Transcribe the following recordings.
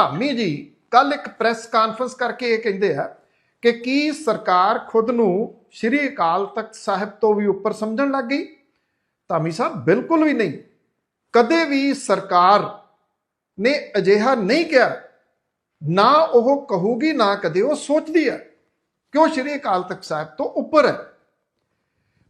ਧਾਮੀ ਜੀ ਕੱਲ ਇੱਕ ਪ੍ਰੈਸ ਕਾਨਫਰੰਸ ਕਰਕੇ ਇਹ ਕਹਿੰਦੇ ਆ ਕਿ ਕੀ ਸਰਕਾਰ ਖੁਦ ਨੂੰ ਸ਼੍ਰੀ ਅਕਾਲ ਤਖਤ ਸਾਹਿਬ ਤੋਂ ਵੀ ਉੱਪਰ ਸਮਝਣ ਲੱਗ ਗਈ? ਧਾਮੀ ਸਾਹਿਬ, ਬਿਲਕੁਲ ਵੀ ਨਹੀਂ। ਕਦੇ ਵੀ ਸਰਕਾਰ ਨੇ ਅਜਿਹਾ ਨਹੀਂ ਕਿਹਾ। ਨਾ ਉਹ ਕਹੂਗੀ, ਨਾ ਕਦੇ ਉਹ ਸੋਚਦੀ ਹੈ ਕਿ ਉਹ ਸ਼੍ਰੀ ਅਕਾਲ ਤਖਤ ਸਾਹਿਬ ਤੋਂ ਉੱਪਰ ਹੈ।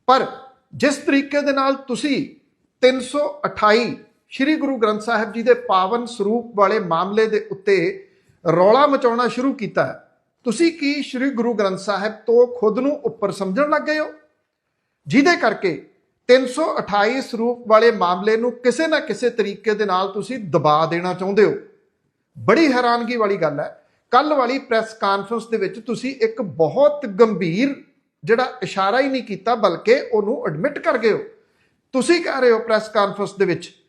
ਪਰ ਜਿਸ ਤਰੀਕੇ ਦੇ ਨਾਲ ਤੁਸੀਂ 328 ਸ਼੍ਰੀ ਗੁਰੂ ਗ੍ਰੰਥ ਸਾਹਿਬ ਜੀ ਦੇ ਪਾਵਨ ਸਰੂਪ ਵਾਲੇ ਮਾਮਲੇ ਦੇ ਉੱਤੇ ਰੌਲਾ ਮਚਾਉਣਾ ਸ਼ੁਰੂ ਕੀਤਾ ਹੈ। ਤੁਸੀਂ ਕੀ ਸ਼੍ਰੀ ਗੁਰੂ ਗ੍ਰੰਥ ਸਾਹਿਬ ਤੋਂ ਖੁਦ ਨੂੰ ਉੱਪਰ ਸਮਝਣ ਲੱਗ ਗਏ ਹੋ? ਜਿਹਦੇ ਕਰਕੇ 328 ਸਰੂਪ ਵਾਲੇ ਮਾਮਲੇ ਨੂੰ ਕਿਸੇ ਨਾ ਕਿਸੇ ਤਰੀਕੇ ਦੇ ਨਾਲ ਤੁਸੀਂ ਦਬਾ ਦੇਣਾ ਚਾਹੁੰਦੇ ਹੋ। ਬੜੀ ਹੈਰਾਨਗੀ ਵਾਲੀ ਗੱਲ ਹੈ। ਕੱਲ ਵਾਲੀ ਪ੍ਰੈਸ ਕਾਨਫਰੰਸ ਦੇ ਵਿੱਚ ਤੁਸੀਂ ਇੱਕ ਬਹੁਤ ਗੰਭੀਰ ਜਿਹੜਾ ਇਸ਼ਾਰਾ ਹੀ ਨਹੀਂ ਕੀਤਾ, ਬਲਕਿ ਉਹਨੂੰ ਐਡਮਿਟ ਕਰ ਗਏ ਹੋ। ਤੁਸੀਂ ਕਹਿ ਰਹੇ ਹੋ ਪ੍ਰੈਸ ਕਾਨਫਰੰਸ ਦੇ ਵਿੱਚ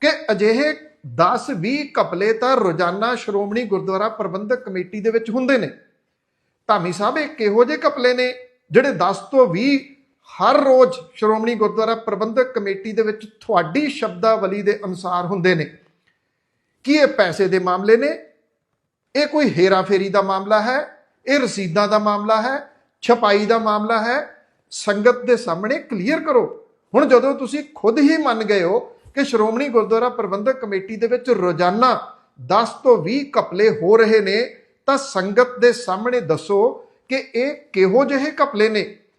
ਕਿ ਅਜਿਹੇ 10 20 ਕਪਲੇ ਤਾਂ ਰੋਜ਼ਾਨਾ ਸ਼੍ਰੋਮਣੀ ਗੁਰਦੁਆਰਾ ਪ੍ਰਬੰਧਕ ਕਮੇਟੀ ਦੇ ਵਿੱਚ ਹੁੰਦੇ ਨੇ। ਧਾਮੀ ਸਾਹਿਬ ਇਹ ਕਿਹੋ ਜਿਹੇ ਕਪਲੇ ਨੇ ਜਿਹੜੇ 10 ਤੋਂ 20 ਹਰ ਰੋਜ਼ ਸ਼੍ਰੋਮਣੀ ਗੁਰਦੁਆਰਾ ਪ੍ਰਬੰਧਕ ਕਮੇਟੀ ਦੇ ਵਿੱਚ ਤੁਹਾਡੀ ਸ਼ਬਦਾਵਲੀ ਦੇ ਅਨੁਸਾਰ ਹੁੰਦੇ ਨੇ? ਕੀ ਇਹ ਪੈਸੇ ਦੇ ਮਾਮਲੇ ਨੇ? ਇਹ ਕੋਈ ਹੇਰਾਫੇਰੀ ਦਾ ਮਾਮਲਾ ਹੈ? ਇਹ ਰਸੀਦਾਂ ਦਾ ਮਾਮਲਾ ਹੈ? ਛਪਾਈ ਦਾ ਮਾਮਲਾ ਹੈ? ਸੰਗਤ ਦੇ ਸਾਹਮਣੇ ਕਲੀਅਰ ਕਰੋ। ਹੁਣ ਜਦੋਂ ਤੁਸੀਂ ਖੁਦ ਹੀ ਮੰਨ ਗਏ ਹੋ ਕਿ ਸ਼੍ਰੋਮਣੀ ਗੁਰਦੁਆਰਾ ਪ੍ਰਬੰਧਕ ਕਮੇਟੀ ਦੇ ਵਿੱਚ ਰੋਜ਼ਾਨਾ 10 ਤੋਂ 20 ਕਪਲੇ ਹੋ ਰਹੇ ਨੇ, ਤਾਂ ਸੰਗਤ ਦੇ ਸਾਹਮਣੇ ਦੱਸੋ ਕਿ ਇਹ ਕਿਹੋ ਜਿਹੇ ਕਪਲੇ ਨੇ?